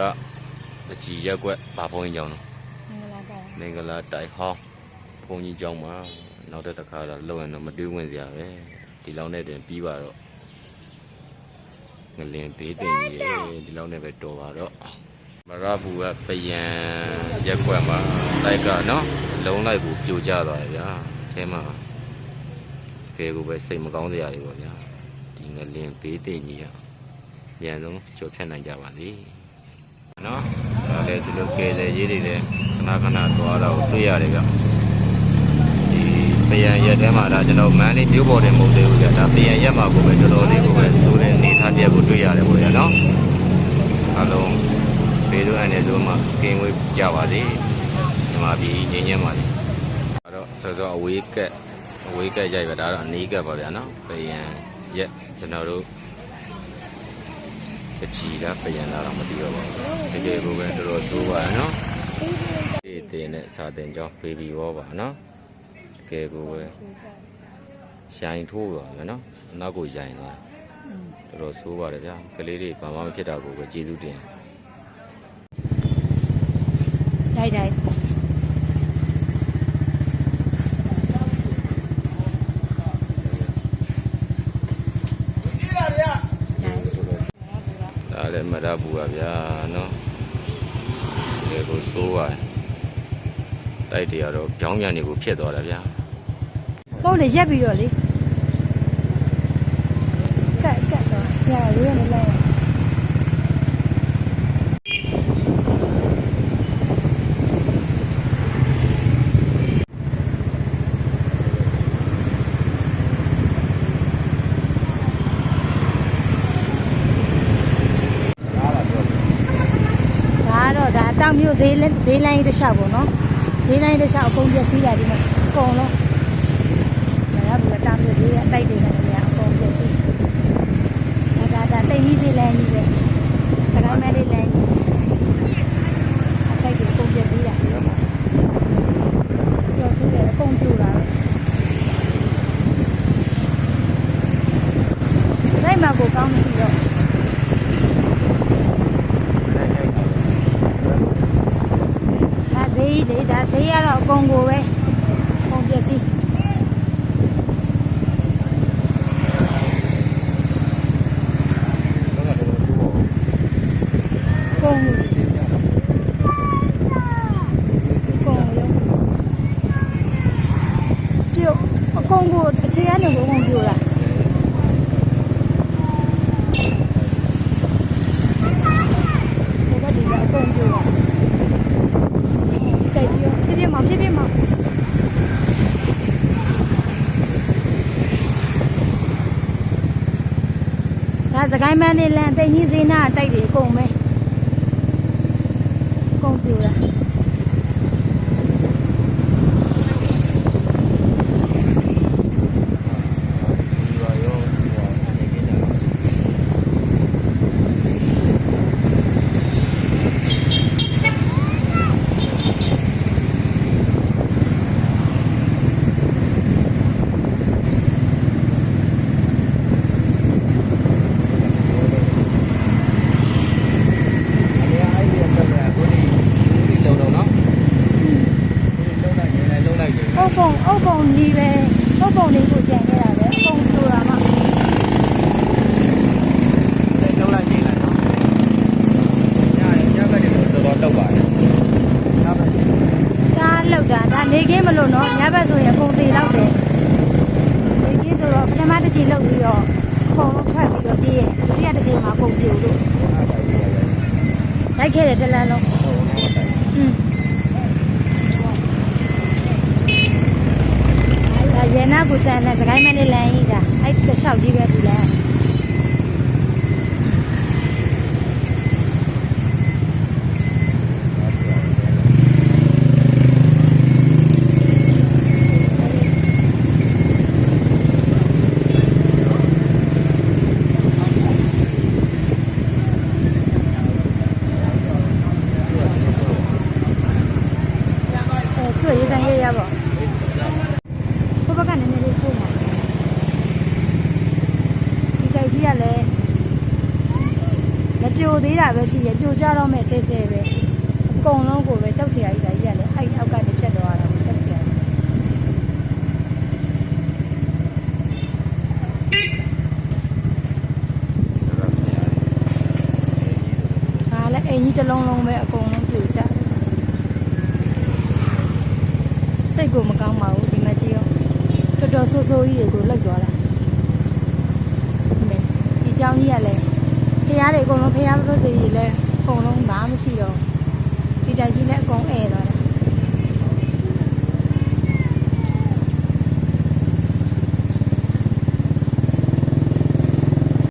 ရတကြီးရက်ကွက်ဘာဖုန်းကြီးကြောင်းနော်မင်္ဂလာတိုင်မင်္ဂလာတိုက်ဟောင်းဖုန်းကြီးကြောင်းမှာနောက်တစ်ခါတော့လုံရင်တော့မတွေးဝင်စရာပဲဒီလောက်နဲ့တင်ပြီးပါတော့ငလင်ဘေးတင်ကြီးရေဒီလောက်နဲ့ပဲတော်ပါတော့မရဘူးကပယံရက်ကွက်မှာတိုက်ကနော်လုံးလိုက်ကိုပြိုကျသွားတယ်ဗျာအဲထဲမှာကဲကိုပဲစိတ်မကောင်းစရာတွေပေါ့ဗျာဒီငလင်ဘေးတင်ကြီးကပြန်ဆုံးကြော်ဖြတ်နိုင်ကြပါစေ နော်ဒါလည်းဒီလိုကဲလေရေးတွေလည်းခဏခဏသွားတော့တွေ့ရတယ်ဗျဒီပယံရက်ထဲမှာဒါကျွန်တော်မန်းလေးမျိုးပေါ်တယ်မဟုတ်သေးဘူးဗျဒါပယံရက်မှာကိုပဲတော်တော်လေးကိုပဲဆိုတဲ့နေသားတစ်ခုတွေ့ရတယ်ပေါ့ဗျာနော်အားလုံးဘေးတို့အနေတို့မှာကင်းဝေးကြပါစေဒီမှာပြီးငင်းငင်းပါလေအဲ့တော့စောစောအဝေးကက်အဝေးကက်ရိုက်ပဲဒါတော့အနီးကက်ပါဗျာနော်ပယံရက်ကျွန်တော်တို့ တချီလားပယံလားတော့မသိတော့ပါဘူးတကယ်ကိုပဲတော်တော်ဆိုးပါရနော်ဒီတင်နဲ့စာတင်ကြောင်းဘေဘီဝေါ်ပါနော်တကယ်ကိုပဲရိုင်ထိုးပါမယ်နော်နောက်ကိုရိုင်သွားတော်တော်ဆိုးပါတယ်ဗျာကလေးတွေဘာမှမဖြစ်တာကိုပဲကျေးဇူးတင်တိုက်တိုက် ဒါ လည်းမရဘူးပါဗျာနော်တကယ်ကိုဆိုးပါတယ်တိုက်တွေကတော့ကြောင်းပြန်တွေကိုဖြစ်သွားတယ်ဗျာဟုတ်လေရက်ပြီးတော့လေကက်ကက်တော့ရရရနေလဲဒါကတော့ ဒါတောင်မျိုးဈေးဈေးလိုင်းတစ်လျှောက်ပေါ့နော်ဈေးလိုင်းတစ်လျှောက်အကုန်ပြည့်စည်တာဒီမှာအကုန်လုံး ဒါကဘုရားတာမျိုးစေးအတိုက်တွေနဲ့လည်းအကုန်ပြည့်စုံဒါဒါဒါတိတ်ကြီးစေးလမ်းကြီးပဲစကိုင်းမဲလေးလမ်းကြီးအတိုက်တွေအကုန်ပြည့်စုံတာပြောစုတယ်အကုန်ပြူတာပဲလိုက်မှာကိုကောင်းမရှိတော့ဒါဈေးလေဒါ ဈေးကတော့အကုန်ကိုပဲအကုန်ပြည့်စုံကုန်ကုန်ရောပြုတ်အကုန်ကိုအခြေအနေကိုအကုန်ပြုတ်လာဒီကဒီကအကုန်ပြုတ်လာတိုက်ကြည့်ရောဖြစ်ဖြစ် မောင်ဖြစ်ဖြစ်မောင်ဒါစကိုင်းမန်းနေလန်တိတ်ကြီးစင်းနာတိုက်တွေအကုန်ပဲကုန်ပြူလာအုပ် ပုံအုပ်ပုံကြီးပဲအုပ်ပုံလေးကိုကြံခဲ့တာပဲအကုန်ပြူလာမှဒါလောက်တာဒါနေခင်းမလို့နော်ညဘက်ဆိုရင်အကုန်သေးလောက်တယ်နေခင်းဆိုတော့ပထမတစ်ချိန်လောက်ပြီးတော့အကုန်လုံးထွက်ပြီးတော့ပြေးရဲ့ဒုတိယတစ်ချိန်မှာအကုန်ပြူလို့လိုက်ခဲ့တယ်တစ်လမ်းလုံးอืมဒါ ရနာကူတန်နဲ့စကိုင်းမလေးလမ်းကြီးဒါအဲ့တစ်လျှောက်ကြီးပဲဒီလမ်းအဲဆွေရေးတန်ရေးရပါ ကြီးကလည်းမပြိုသေးတာပဲရှိရပြိုကြတော့မဲ့ဆဲဆဲပဲအကုန်လုံးကိုပဲကြောက်စရာကြီးတာကြီးကလည်းအဲ့အောက်ကနေဖြတ်သွားတာကိုကြောက်စရာကြီးဒါလည်းအိမ်ကြီးတစ်လုံးလုံးပဲအကုန်လုံးပြိုကြစိတ်ကိုမကောင်းပါဘူးဒီမကြီးရောတော်တော်ဆိုးဆိုးကြီးတွေကိုလိုက်သွားတာ ကြောင်းကြီးကလည်းဖျားတွေအကုန်လုံးဖျားပလို့စီကြီးလည်းအကုန်လုံးဘာမှမရှိတော့ဒီတိုင်ကြီးလည်းအကုန်ဧည့်